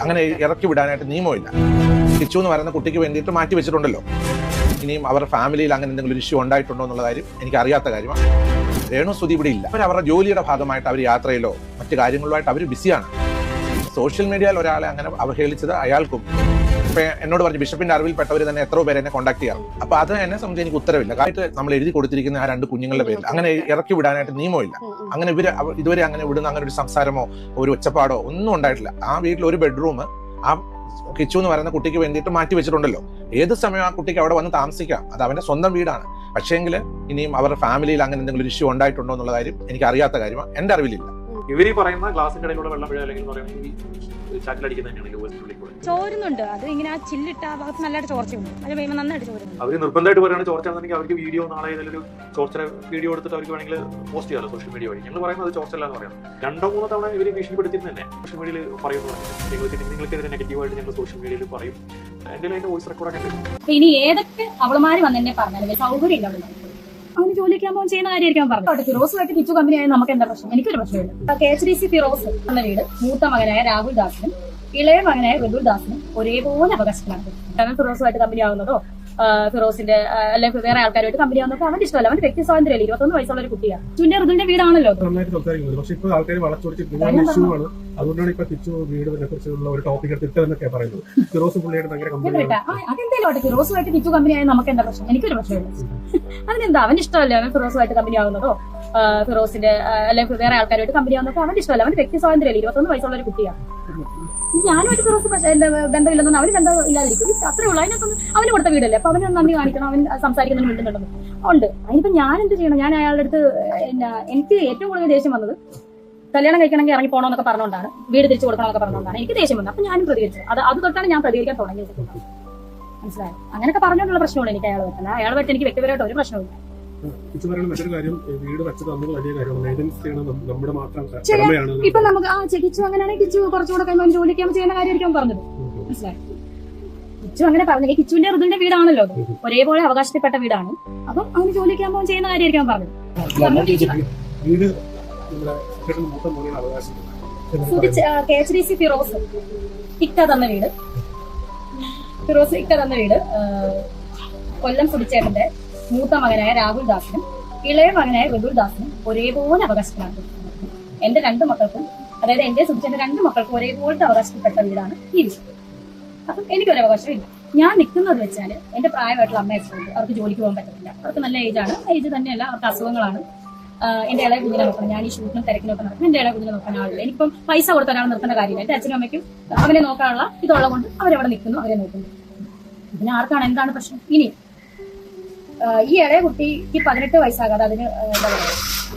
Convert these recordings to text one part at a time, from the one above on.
അങ്ങനെ ഇറക്കി വിടാനായിട്ട് നിയമമില്ല. കിച്ചു എന്ന് പറയുന്ന കുട്ടിക്ക് വേണ്ടിയിട്ട് മാറ്റി വെച്ചിട്ടുണ്ടല്ലോ. ഇനിയും അവരുടെ ഫാമിലിയിൽ അങ്ങനെ എന്തെങ്കിലും ഒരു ഇഷ്യൂ ഉണ്ടായിട്ടുണ്ടോ എന്നുള്ള കാര്യം എനിക്ക് അറിയാത്ത കാര്യമാണ് രേണു സ്തുതി ഇവിടെ ഇല്ല. അവർ അവരുടെ ജോലിയുടെ ഭാഗമായിട്ട് അവർ യാത്രയിലോ മറ്റു കാര്യങ്ങളുമായിട്ട് അവർ ബിസിയാണ് സോഷ്യൽ മീഡിയയിൽ ഒരാളെ അങ്ങനെ അവഹേളിച്ചത് അയാൾക്കും എന്നോട് പറഞ്ഞു ബിഷപ്പിന്റെ അറിവിൽപ്പെട്ടവർ തന്നെ എത്രയോ പേര് എന്നെ കോൺടാക്ട് ചെയ്യാം അപ്പൊ അത് എന്നെ സംബന്ധിച്ച് എനിക്ക് ഉത്തരവില്ല. കാരണം നമ്മൾ എഴുതി കൊടുത്തിരിക്കുന്ന ആ രണ്ട് കുഞ്ഞുങ്ങളുടെ പേരിൽ. അങ്ങനെ ഇറക്കി വിടാനായിട്ട് നിയമമില്ല. അങ്ങനെ ഇവർ ഇതുവരെ അങ്ങനെ വിടുന്ന അങ്ങനെ ഒരു സംസാരമോ ഒരു ഒച്ചപ്പാടോ ഒന്നും ഉണ്ടായിട്ടില്ല. ആ വീട്ടിൽ ഒരു ബെഡ്റൂം ആ കിച്ചു എന്ന് പറയുന്ന കുട്ടിക്ക് വേണ്ടിയിട്ട് മാറ്റി വെച്ചിട്ടുണ്ടല്ലോ. ഏത് സമയം ആ കുട്ടിക്ക് അവിടെ വന്ന് താമസിക്കാം? അത് അവന്റെ സ്വന്തം വീടാണ്. പക്ഷേങ്കിൽ ഇനിയും അവരുടെ ഫാമിലിയിൽ അങ്ങനെ എന്തെങ്കിലും ഒരു ഇഷ്യൂ ഉണ്ടായിട്ടുണ്ടോ എന്നുള്ള കാര്യം എനിക്ക് അറിയാത്ത കാര്യമാണ് എന്റെ അറിവിലില്ല. ഇവർ ഈ പറയുന്ന ഗ്ലാസിന്റെ ഇടയിലൂടെ വെള്ളം വീഴുക അല്ലെങ്കിൽ ഈ ചാക്കിലടിക്കുന്ന തന്നെയാണ് യൂഎസിനുള്ളിൽ കൂടെ. ചോരുന്നുണ്ട്. അത് ഇങ്ങനെ ആ ചില്ലിട്ട ആ ഭാഗത്ത് നല്ലതായിട്ട് ചോർച്ചയുണ്ട് അത് കഴിയുമ്പോൾ നന്നായിട്ട് ചോരുന്നു അവർ നിർബന്ധമായിട്ട് പറയുകയാണ് ചോർച്ചയാണെന്നുണ്ടെങ്കിൽ അവർക്ക് വീഡിയോ നാളെ ഏതെങ്കിലും ഒരു ചോർച്ചയുടെ വീഡിയോ എടുത്തിട്ട് അവർക്ക് വേണമെങ്കിൽ പോസ്റ്റ് ചെയ്യാമല്ലോ സോഷ്യൽ മീഡിയ വഴി. ഞങ്ങൾ പറയുന്നത് ചോർച്ചല്ല എന്ന് പറയാം. രണ്ടോ മൂന്നോ തവണ ഇവർ ഭീഷണിപ്പെടുത്തിയിരുന്നു തന്നെ സോഷ്യൽ മീഡിയയിൽ പറയുന്നു. നിങ്ങൾക്ക് നിങ്ങൾക്കെതിരെ നെഗറ്റീവായിട്ട് ഞങ്ങൾ സോഷ്യൽ മീഡിയയിൽ പറയും. എന്റെ വോയിസ് റെക്കോർഡൊക്കെ ഇനി ഏതൊക്കെ അവളുമാര് വന്നെ പറഞ്ഞാലും സൗകര്യം ഇല്ല അവൾ പോകും ചെയ്യുന്ന കാര്യമായിരിക്കും പറഞ്ഞു ഫിറോസുമായിട്ട് കിച്ചു കമ്പനി ആയാലും നമുക്ക് എന്താ പ്രശ്നം? എനിക്കൊരു പ്രശ്നമില്ല. K H D C Firoz എന്ന വീട് മൂത്ത മകനായ രാഹുൽ ദാസിനും ഇളയ മകനായ ഋതുൽ ദാസിനും ഒരേപോലെ അവകാശമാണ് കാരണം ഫിറോസുമായിട്ട് കമ്പനി ആവുന്നതോ ഫിറോസിന്റെ അല്ലെ വേറെ ആൾക്കാരുമായിട്ട് കമ്പനി വന്നപ്പോ അവന്റെ ഇഷ്ടമല്ല. അവന്റെ വ്യക്തി സ്വാതന്ത്ര്യമല്ലേ ഇരുപത്തൊന്ന് വയസ്സുള്ള ഒരു കുട്ടിയാണ് ചുന്റെ ഋതുലിന്റെ വീടാണല്ലോ അതുകൊണ്ടാണ് ഇപ്പൊ കിച്ചു വീടിനെ കുറിച്ചുള്ള ഒരു ടോപ്പിക് പറയുന്നത്. ഫിറോസ് പുള്ളിയുടെ ഭയങ്കര ആട്ടെ ഫിറോസുമായിട്ട് കമ്പനി ആയ നമുക്ക് എന്താ പ്രശ്നം? എനിക്കൊരു പ്രശ്നമില്ല. അതിനെന്താ? അവൻ ഇഷ്ടമല്ലേ? അവൻ ഫിറോസുമായിട്ട് കമ്പനി ആവുന്നതോ? ഫിറോസിന്റെ അല്ലെങ്കിൽ വേറെ ആൾക്കാരുമായിട്ട് കമ്പനി വന്നപ്പോൾ അവന്റെ ഇഷ്ടമല്ല. അവന്റെ വ്യക്തി സ്വാതന്ത്ര്യമല്ല ഇരുപത്തൊന്ന് വയസ്സുള്ള ഒരു കുട്ടിയാണ് ഞാനുമായിട്ട് ഫിറോസ് എന്റെ ബന്ധമില്ലെന്ന് അവന് ബന്ധം ഇല്ലാതിരിക്കും. അത്രേ ഉള്ളൂ. അതിനകത്തൊന്നും അവന് കൊടുത്ത വീടല്ലേ? അപ്പൊ അവന് നന്ദി കാണിക്കണം. അവൻ സംസാരിക്കുന്നതിന് മിണ്ടുന്നുണ്ടെന്ന്. ഉണ്ട്. അതിനിപ്പോ ഞാൻ എന്ത് ചെയ്യണം? ഞാൻ അയാളുടെ അടുത്ത് എനിക്ക് ഏറ്റവും കൂടുതൽ ദേഷ്യം വന്നത് കല്യാണം കഴിക്കണമെങ്കിൽ ഇറങ്ങി പോകണമെന്നൊക്കെ പറഞ്ഞുകൊണ്ടാണ് വീട് തിരിച്ചു കൊടുക്കണമെന്നൊക്കെ പറഞ്ഞുകൊണ്ടാണ് എനിക്ക് ദേഷ്യം വന്നത്. അപ്പൊ ഞാനും പ്രതികരിച്ചു. അത് അത് തൊട്ടാണ് ഞാൻ പ്രതികരിക്കാൻ തുടങ്ങിയത്. മനസ്സിലായോ? അങ്ങനെയൊക്കെ പറഞ്ഞുകൊണ്ടുള്ള പ്രശ്നമാണ് എനിക്ക് അയാൾ പറ്റില്ല അയാളുമായിട്ട് എനിക്ക് വ്യക്തിപരമായിട്ട് ഒരു പ്രശ്നമില്ല കിച്ചു പറയുന്ന മറ്റൊരു കാര്യം വീട് വെച്ചത് വലിയ കാര്യമാണ്. മെയിന്റെനൻസ് ചെയ്യണം നം- നമ്മുടെ മാത്രം. കടമയാണ് ഇപ്പൊ നമുക്ക് ആ ചികിത്സ അങ്ങനെയാണെങ്കിൽ കിച്ചു കുറച്ചുകൂടെ കഴിയുമ്പോൾ ജോലിക്ക് ചെയ്യുന്ന കാര്യമായിരിക്കും പറഞ്ഞത്. മനസ്സിലായി? കിച്ചു അങ്ങനെ പറഞ്ഞു. ഈ കിച്ചുവിന്റെ ഋതുവിന്റെ വീടാണല്ലോ ഒരേപോലെ അവകാശപ്പെട്ട വീടാണ്. അപ്പം അവന് ജോലിക്ക് ആകുമ്പോൾ ചെയ്യുന്ന കാര്യമായിരിക്കും പറഞ്ഞത്. വീട് K H D C Firoz ഇക്ക തന്ന വീട്. ഫിറോസ് ഇക്ക തന്ന വീട്. കൊല്ലം സുടിച്ചേട്ടന്റെ മൂത്ത മകനായ രാഹുൽ ദാസിനും ഇളയ മകനായ ഋതുൽ ദാസിനും ഒരേപോലെ അവകാശപ്പെടാൻ എന്റെ രണ്ട് മക്കൾക്കും അതായത് എന്റെ സുഖിച്ചെന്റെ രണ്ട് മക്കൾക്കും ഒരേപോലത്തെ അവകാശപ്പെട്ട വീടാണ് ഈ വീട്. അപ്പം എനിക്കൊരു അവകാശമില്ല. ഞാൻ നിൽക്കുന്നത് വെച്ചാൽ എന്റെ പ്രായമായിട്ടുള്ള അമ്മ അച്ഛനുണ്ട് അവർക്ക് ജോലിക്ക് പോകാൻ പറ്റത്തില്ല. അവർക്ക് നല്ല ഏജാണ് ഏജ് തന്നെയല്ല അവർക്ക് അസുഖങ്ങളാണ്. എന്റെ ഇളയ കുഞ്ഞിനെ നോക്കണം ഞാൻ ഈ ഷൂട്ടിനും തിരക്കിനൊക്കെ നടക്കും. എന്റെ ഇളയ കുഞ്ഞിനെ നോക്കാൻ ആളില്ല. പൈസ കൊടുത്ത ഒരാൾ നിർത്തേണ്ട കാര്യമില്ല. എന്റെ അച്ഛനും അമ്മയ്ക്കും അവനെ നോക്കാനുള്ള ഇതുള്ളത് കൊണ്ട് അവരവിടെ നിൽക്കുന്നു അവരെ നോക്കുന്നു. പിന്നെ ആർക്കാണ് എന്താണ് പ്രശ്നം? ഇനി ഈ ഇളയ കുട്ടിക്ക് പതിനെട്ട് വയസ്സാകാതെ അതിന് എന്താ പറയുക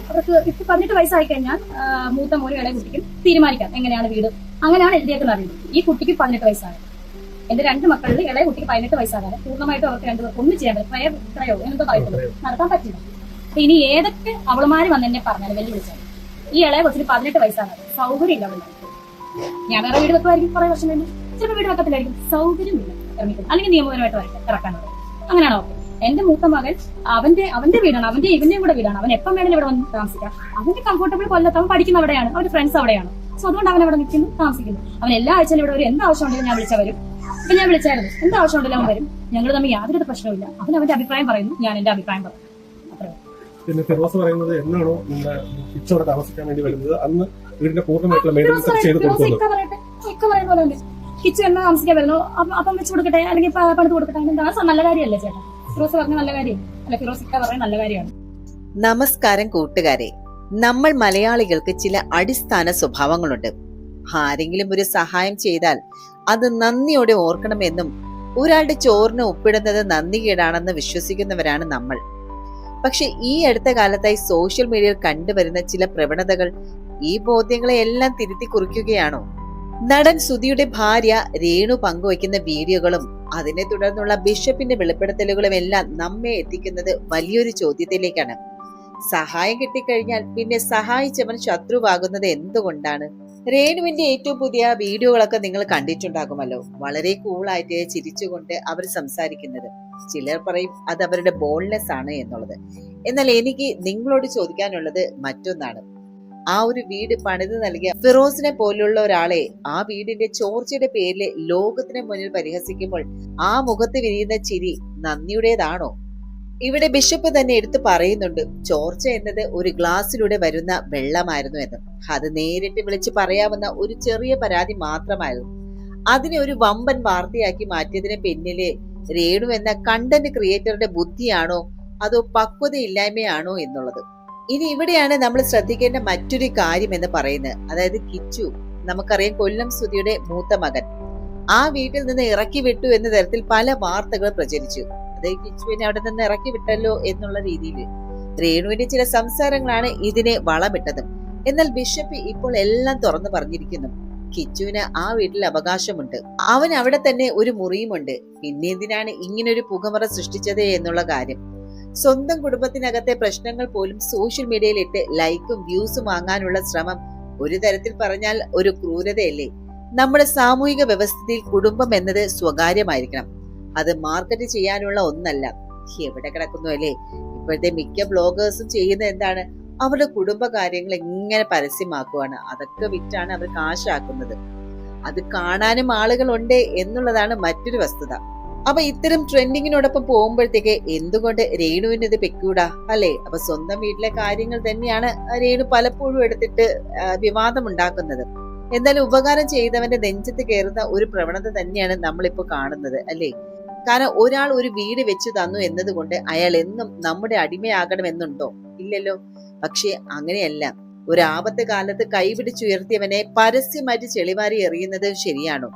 അവർക്ക് ഇപ്പൊ പതിനെട്ട് വയസ്സായി കഴിഞ്ഞാൽ മൂത്ത മോനും ഇളയ കുട്ടിക്കും തീരുമാനിക്കാം എങ്ങനെയാണ് വീട്. അങ്ങനെയാണ് എഴുതിയേക്കുന്നത് അറിയുന്നത്. ഈ കുട്ടിക്ക് പതിനെട്ട് വയസ്സാണ്. എന്റെ രണ്ട് മക്കളിൽ ഇളയ കുട്ടിക്ക് പതിനെട്ട് വയസ്സാകാതെ പൂർണമായിട്ട് അവർക്ക് രണ്ടുപേർക്ക് ഒന്നും ചെയ്യാൻ പറ്റും പ്രയോ പ്രയോ എന്തോ പറയുന്നത് നടത്താൻ പറ്റില്ല. അപ്പൊ ഇനി ഏതൊക്കെ അവളുമാര് വന്ന് എന്നെ വലിയ വെല്ലുവിളിച്ചാൽ ഈ ഇളയ കൊച്ചിന് പതിനെട്ട് വയസ്സാണ് സൗകര്യം ഇല്ല അവളുടെ ഞാൻ വേറെ വീട് വെക്കുമായിരിക്കും കുറെ വർഷം കഴിഞ്ഞ്. ചിലപ്പോൾ വീട് വെക്കത്തില്ലായിരിക്കും. സൗകര്യമില്ല. ഇറങ്ങിക്കും. അല്ലെങ്കിൽ നിയമപരമായിട്ട് വരട്ടെ ഇറക്കാനുള്ളത് അങ്ങനെയാണോ എന്റെ മൂത്ത മകൻ അവന്റെ അവന്റെ വീടാണ് അവന്റെ ഇവന്റെ കൂടെ വീടാണ്. അവൻ എപ്പം വേണമെങ്കിലും ഇവിടെ വന്ന് താമസിക്കാം. അവന്റെ കംഫർട്ടബിൾ കൊല്ലത്ത് അവൻ പഠിക്കുന്ന അവിടെയാണ്. അവന്റെ ഫ്രണ്ട്സ് അവിടെയാണ്. സോ അതുകൊണ്ട് അവൻ അവിടെ നിൽക്കുന്നു താമസിക്കുന്നു. അവൻ എല്ലാ ആഴ്ചയിലും ഇവിടെ ഒരു എന്ത് ആവശ്യം ഉണ്ടെങ്കിലും ഞാൻ വിളിച്ചാൽ വരും. അപ്പൊ ഞാൻ വിളിച്ചായിരുന്നു. എന്ത് ആവശ്യം ഉണ്ടെങ്കിലും അവൻ വരും. ഞങ്ങൾ തമ്മിൽ യാതൊരു പ്രശ്നവുമില്ല അവൻ അവന്റെ അഭിപ്രായം പറയുന്നു. ഞാൻ എന്റെ അഭിപ്രായം അത്രേ പിന്നെ ഫിറോസ് പറയുന്നത് എന്നാണോ നമ്മുടെ ഇച്ചോടെ താമസിക്കാൻ വേണ്ടി വരുന്നത്? അന്ന് വീടിന്റെ പൂർണമായിട്ടുള്ള മെയിന്റനൻസ് ചെയ്ത് ഉണ്ട്. കിച്ചു എന്നാ താമസിക്കാൻ വരുന്നു? അപ്പ- വെച്ച് കൊടുക്കട്ടെ? അല്ലെങ്കിൽ പണിത് കൊടുക്കട്ടെ? എന്താ നല്ല കാര്യമല്ലേ ചേട്ടാ? ഫിറോസ് പറഞ്ഞ നല്ല കാര്യം. അല്ല ഫിറോസ് പറഞ്ഞ നല്ല കാര്യമാണ്. നമസ്കാരം കൂട്ടുകാരെ. നമ്മൾ മലയാളികൾക്ക് ചില അടിസ്ഥാന സ്വഭാവങ്ങളുണ്ട്. ആരെങ്കിലും ഒരു സഹായം ചെയ്താൽ അത് നന്ദിയോടെ ഓർക്കണമെന്നും ഒരാളുടെ ചോറിന് ഒപ്പിടുന്നത് നന്ദികേടാണെന്ന് വിശ്വസിക്കുന്നവരാണ് നമ്മൾ. പക്ഷെ ഈ അടുത്ത കാലത്തായി സോഷ്യൽ മീഡിയയിൽ കണ്ടുവരുന്ന ചില പ്രവണതകൾ ഈ ബോധ്യങ്ങളെ എല്ലാം തിരുത്തി കുറിക്കുകയാണോ? നടൻ സുധിയുടെ ഭാര്യ രേണു പങ്കുവയ്ക്കുന്ന വീഡിയോകളും അതിനെ തുടർന്നുള്ള ബിഷപ്പിന്റെ വെളിപ്പെടുത്തലുകളും എല്ലാം നമ്മെ എത്തിക്കുന്നത് വലിയൊരു ചോദ്യത്തിലേക്കാണ്. സഹായം കിട്ടിക്കഴിഞ്ഞാൽ പിന്നെ സഹായിച്ചവൻ ശത്രുവാകുന്നത് എന്തുകൊണ്ടാണ്? രേണുവിന്റെ ഏറ്റവും പുതിയ വീഡിയോകളൊക്കെ നിങ്ങൾ കണ്ടിട്ടുണ്ടാകുമല്ലോ. വളരെ കൂളായിട്ട് ചിരിച്ചുകൊണ്ട് അവർ സംസാരിക്കുന്നത്. ചിലർ പറയും അത് അവരുടെ ബോൾനെസ് ആണ് എന്നുള്ളത്. എന്നാൽ എനിക്ക് നിങ്ങളോട് ചോദിക്കാനുള്ളത് മറ്റൊന്നാണ്. ആ ഒരു വീട് പണിത് നൽകിയ ഫിറോസിനെ പോലുള്ള ഒരാളെ ആ വീടിന്റെ ചോർച്ചയുടെ പേരിൽ ലോകത്തിന് മുന്നിൽ പരിഹസിക്കുമ്പോൾ ആ മുഖത്ത് വിരിയുന്ന ചിരി നന്ദിയുടേതാണോ? ഇവിടെ ബിഷപ്പ് തന്നെ എടുത്തു പറയുന്നുണ്ട് ചോർച്ച എന്നത് ഒരു ഗ്ലാസ്സിലൂടെ വരുന്ന വെള്ളമായിരുന്നു എന്ന്. അത് നേരിട്ട് വിളിച്ചു പറയാവുന്ന ഒരു ചെറിയ പരാതി മാത്രമായിരുന്നു. അതിനെ ഒരു വമ്പൻ വാർത്തയാക്കി മാറ്റിയതിന് പിന്നിലെ രേണു എന്ന കണ്ടന്റ് ക്രിയേറ്ററുടെ ബുദ്ധിയാണോ അതോ പക്വതയില്ലായ്മയാണോ എന്നുള്ളത്. ഇനി ഇവിടെയാണ് നമ്മൾ ശ്രദ്ധിക്കേണ്ട മറ്റൊരു കാര്യം എന്ന് പറയുന്നത്. അതായത് കിച്ചു നമുക്കറിയാം കൊല്ലം സുധിയുടെ മൂത്ത മകൻ. ആ വീട്ടിൽ നിന്ന് ഇറക്കി വിട്ടു എന്ന തരത്തിൽ പല വാർത്തകൾ പ്രചരിച്ചു. അതായത് കിച്ചുവിനെ അവിടെ നിന്ന് ഇറക്കി വിട്ടല്ലോ എന്നുള്ള രീതിയിൽ. രേണുവിന്റെ ചില സംസാരങ്ങളാണ് ഇതിനെ വളമിട്ടത്. എന്നാൽ ബിഷപ്പ് ഇപ്പോൾ എല്ലാം തുറന്നു പറഞ്ഞിരിക്കുന്നു. കിച്ചുവിന് ആ വീട്ടിൽ അവകാശമുണ്ട്. അവൻ അവിടെ തന്നെ ഒരു മുറിയുമുണ്ട്. പിന്നെ എന്തിനാണ് ഇങ്ങനൊരു പുകമറ സൃഷ്ടിച്ചത് എന്നുള്ള കാര്യം. സ്വന്തം കുടുംബത്തിനകത്തെ പ്രശ്നങ്ങൾ പോലും സോഷ്യൽ മീഡിയയിൽ ഇട്ട് ലൈക്കും വ്യൂസും വാങ്ങാനുള്ള ശ്രമം ഒരു തരത്തിൽ പറഞ്ഞാൽ ഒരു ക്രൂരതയല്ലേ? നമ്മുടെ സാമൂഹിക വ്യവസ്ഥയിൽ കുടുംബം എന്നത് സ്വകാര്യമായിരിക്കണം. അത് മാർക്കറ്റ് ചെയ്യാനുള്ള ഒന്നല്ല. എവിടെ കിടക്കുന്നു അല്ലേ? ഇപ്പോഴത്തെ മിക്ക ബ്ലോഗേഴ്സും ചെയ്യുന്ന എന്താണ്? അവരുടെ കുടുംബകാര്യങ്ങൾ ഇങ്ങനെ പരസ്യമാക്കുവാണ്. അതൊക്കെ വിറ്റാണ് അവർ കാശാക്കുന്നത്. അത് കാണാനും ആളുകളുണ്ട് എന്നുള്ളതാണ് മറ്റൊരു വസ്തുത. അപ്പൊ ഇത്തരം ട്രെൻഡിങ്ങിനോടൊപ്പം പോകുമ്പോഴത്തേക്ക് എന്തുകൊണ്ട് രേണുവിന് ഇത് പെക്കൂടാ? അല്ലെ? അപ്പൊ സ്വന്തം വീട്ടിലെ കാര്യങ്ങൾ തന്നെയാണ് രേണു പലപ്പോഴും എടുത്തിട്ട് വിവാദം വിവാദമുണ്ടാക്കുന്നത്. എന്തായാലും ഉപകാരം ചെയ്തവന്റെ നെഞ്ചത്ത് കയറുന്ന ഒരു പ്രവണത തന്നെയാണ് നമ്മളിപ്പോ കാണുന്നത് അല്ലേ? കാരണം ഒരാൾ ഒരു വീട് വെച്ചു തന്നു എന്നതുകൊണ്ട് അയാൾ എന്നും നമ്മുടെ അടിമയാകണമെന്നുണ്ടോ? ഇല്ലല്ലോ. പക്ഷേ അങ്ങനെയല്ല. ഒരു ആപത്ത് കാലത്ത് കൈപിടിച്ചുയർത്തിയവനെ പരസ്യമായിട്ട് ചെളിവാരി എറിയുന്നത് ശരിയാണോ?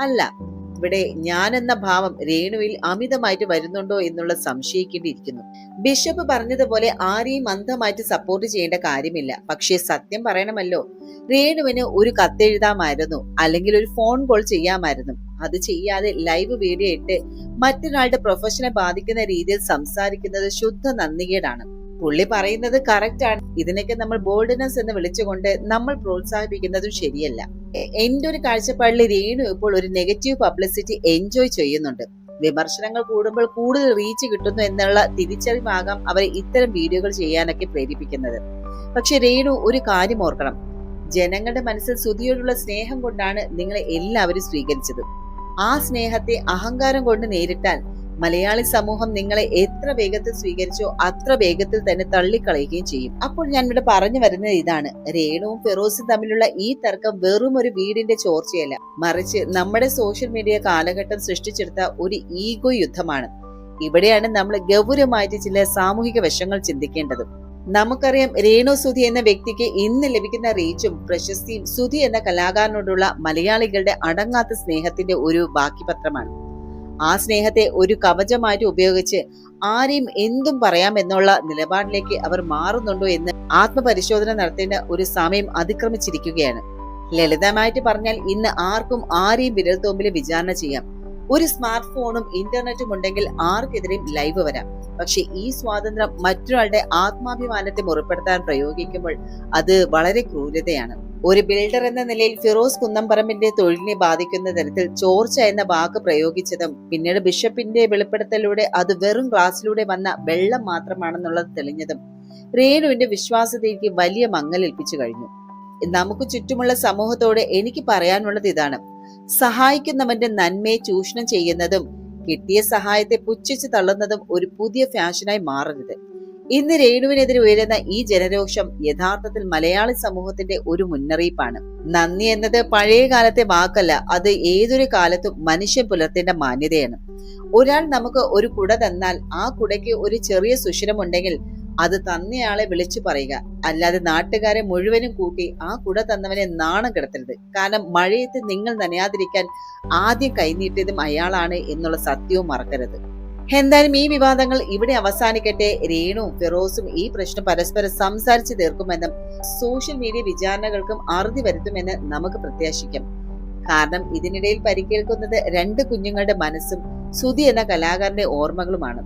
അല്ല. ഇവിടെ ഞാൻ എന്ന ഭാവം രേണുവിൽ അമിതമായിട്ട് വരുന്നുണ്ടോ എന്നുള്ള സംശയിക്കേണ്ടിയിരിക്കുന്നു. ബിഷപ്പ് പറഞ്ഞതുപോലെ ആരെയും അന്ധമായിട്ട് സപ്പോർട്ട് ചെയ്യേണ്ട കാര്യമില്ല. പക്ഷേ സത്യം പറയണമല്ലോ രേണുവിന് ഒരു കത്തെഴുതാമായിരുന്നു അല്ലെങ്കിൽ ഒരു ഫോൺ കോൾ ചെയ്യാമായിരുന്നു. അത് ചെയ്യാതെ ലൈവ് വീഡിയോ ഇട്ട് മറ്റൊരാളുടെ പ്രൊഫഷനെ ബാധിക്കുന്ന രീതിയിൽ സംസാരിക്കുന്നത് ശുദ്ധ നന്ദികേടാണ്. പുള്ളി പറയുന്നത് കറക്റ്റ് ആണ്. ഇതിനൊക്കെ നമ്മൾ ബോൾഡ്നെസ് എന്ന് വിളിച്ചുകൊണ്ട് നമ്മൾ പ്രോത്സാഹിപ്പിക്കുന്നതും ശരിയല്ല. എ- എന്റെ ഒരു കാഴ്ചപ്പാടിൽ രേണു ഇപ്പോൾ ഒരു നെഗറ്റീവ് പബ്ലിസിറ്റി എൻജോയ് ചെയ്യുന്നുണ്ട്. വിമർശനങ്ങൾ കൂടുമ്പോൾ കൂടുതൽ റീച്ച് കിട്ടുന്നു എന്നുള്ള തിരിച്ചറിവാകാം അവരെ ഇത്തരം വീഡിയോകൾ ചെയ്യാനൊക്കെ പ്രേരിപ്പിക്കുന്നത്. പക്ഷെ രേണു ഒരു കാര്യം ഓർക്കണം. ജനങ്ങളുടെ മനസ്സിൽ സ്തുതിയോടുള്ള സ്നേഹം കൊണ്ടാണ് നിങ്ങളെ എല്ലാവരും സ്വീകരിച്ചത്. ആ സ്നേഹത്തെ അഹങ്കാരം കൊണ്ട് നേരിട്ടാൽ മലയാളി സമൂഹം നിങ്ങളെ എത്ര വേഗത്തിൽ സ്വീകരിച്ചോ അത്ര വേഗത്തിൽ തന്നെ തള്ളിക്കളയുകയും ചെയ്യും. അപ്പോൾ ഞാൻ ഇവിടെ പറഞ്ഞു വരുന്നത് ഇതാണ്. രേണുവും ഫിറോസും തമ്മിലുള്ള ഈ തർക്കം വെറും ഒരു വീടിന്റെ ചോർച്ചയല്ല. മറിച്ച് നമ്മുടെ സോഷ്യൽ മീഡിയ കാലഘട്ടം സൃഷ്ടിച്ചെടുത്ത ഒരു ഈഗോ യുദ്ധമാണ്. ഇവിടെയാണ് നമ്മൾ ഗൗരവമായിട്ട് ചില സാമൂഹിക വശങ്ങൾ ചിന്തിക്കേണ്ടത്. നമുക്കറിയാം രേണു സുധി എന്ന വ്യക്തിക്ക് ഇന്ന് ലഭിക്കുന്ന റീച്ചും പ്രശസ്തിയും സുധി എന്ന കലാകാരനോടുള്ള മലയാളികളുടെ അടങ്ങാത്ത സ്നേഹത്തിന്റെ ഒരു ബാക്കിപത്രമാണ് ആ സ്നേഹത്തെ ഒരു കവചമായിട്ട് ഉപയോഗിച്ച് ആരെയും എന്തും പറയാമെന്നുള്ള നിലപാടിലേക്ക് അവർ മാറുന്നുണ്ടോ എന്ന് ആത്മപരിശോധന നടത്തേണ്ട ഒരു സമയം അതിക്രമിച്ചിരിക്കുകയാണ്. ലളിതമായിട്ട് പറഞ്ഞാൽ ഇന്ന് ആർക്കും ആരെയും വിരൽത്തോമ്പിൽ വിചാരണ ചെയ്യാം. ഒരു സ്മാർട്ട് ഫോണും ഇന്റർനെറ്റും ഉണ്ടെങ്കിൽ ആർക്കെതിരെയും ലൈവ് വരാം. പക്ഷെ ഈ സ്വാതന്ത്ര്യം മറ്റൊരാളുടെ ആത്മാഭിമാനത്തെ മുറിപ്പെടുത്താൻ പ്രയോഗിക്കുമ്പോൾ അത് വളരെ ക്രൂരതയാണ്. ഒരു ബിൽഡർ എന്ന നിലയിൽ ഫിറോസ് കുന്നംപറമ്പിന്റെ തൊഴിലിനെ ബാധിക്കുന്ന തരത്തിൽ ചോർച്ച എന്ന വാക്ക് പ്രയോഗിച്ചതും പിന്നീട് ബിഷപ്പിന്റെ വെളിപ്പെടുത്തലിലൂടെ അത് വെറും ഗ്ലാസ്സിലൂടെ വന്ന വെള്ളം മാത്രമാണെന്നുള്ളത് തെളിഞ്ഞതും രേണുവിന്റെ വിശ്വാസതയ്ക്ക് വലിയ മങ്ങലേൽപ്പിച്ചു കഴിഞ്ഞു. നമുക്ക് ചുറ്റുമുള്ള സമൂഹത്തോട് എനിക്ക് പറയാനുള്ളത് ഇതാണ്. സഹായിക്കുന്നവന്റെ നന്മയെ ചൂഷണം ചെയ്യുന്നതും കിട്ടിയ സഹായത്തെ പുച്ഛിച്ച് തള്ളുന്നതും ഒരു പുതിയ ഫാഷനായി മാറരുത്. ഇന്ന് രേണുവിനെതിരെ ഉയരുന്ന ഈ ജനരോഷം യഥാർത്ഥത്തിൽ മലയാളി സമൂഹത്തിന്റെ ഒരു മുന്നറിയിപ്പാണ്. നന്ദി എന്നത് പഴയ കാലത്തെ വാക്കല്ല അത് ഏതൊരു കാലത്തും മനുഷ്യൻ പുലർത്തേണ്ട മാന്യതയാണ്. ഒരാൾ നമുക്ക് ഒരു കുട തന്നാൽ ആ കുടയ്ക്ക് ഒരു ചെറിയ സുഷിരമുണ്ടെങ്കിൽ അത് തന്നയാളെ വിളിച്ചു പറയുക. അല്ലാതെ നാട്ടുകാരെ മുഴുവനും കൂട്ടി ആ കുട തന്നവനെ നാണം കിടത്തരുത്. കാരണം മഴയത്ത് നിങ്ങൾ നനയാതിരിക്കാൻ ആദ്യം കൈനീട്ടിയതും അയാളാണ് എന്നുള്ള സത്യവും മറക്കരുത്. എന്തായാലും ഈ വിവാദങ്ങൾ ഇവിടെ അവസാനിക്കട്ടെ. രേണുവും ഫിറോസും ഈ പ്രശ്നം പരസ്പരം സംസാരിച്ചു തീർക്കുമെന്നും സോഷ്യൽ മീഡിയ വിചാരണകൾക്കും അറുതി വരുത്തുമെന്ന് നമുക്ക് പ്രത്യാശിക്കാം. കാരണം ഇതിനിടയിൽ പരിക്കേൽക്കുന്നത് രണ്ട് കുഞ്ഞുങ്ങളുടെ മനസ്സും സുധി എന്ന കലാകാരന്റെ ഓർമ്മകളുമാണ്.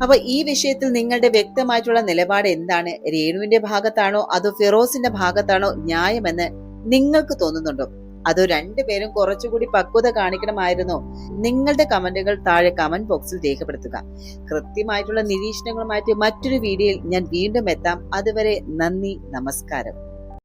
അപ്പൊ ഈ വിഷയത്തിൽ നിങ്ങളുടെ വ്യക്തമായിട്ടുള്ള നിലപാട് എന്താണ്? രേണുവിന്റെ ഭാഗത്താണോ? അതോ ഫിറോസിന്റെ ഭാഗത്താണോ ന്യായമെന്ന് നിങ്ങൾക്ക് തോന്നുന്നുണ്ടോ? അതോ രണ്ടുപേരും കുറച്ചുകൂടി പക്വത കാണിക്കണമായിരുന്നോ? നിങ്ങളുടെ കമന്റുകൾ താഴെ കമന്റ് ബോക്സിൽ രേഖപ്പെടുത്തുക. കൃത്യമായിട്ടുള്ള നിരീക്ഷണങ്ങളുമായിട്ട് മറ്റൊരു വീഡിയോയിൽ ഞാൻ വീണ്ടും എത്താം. അതുവരെ നന്ദി നമസ്കാരം.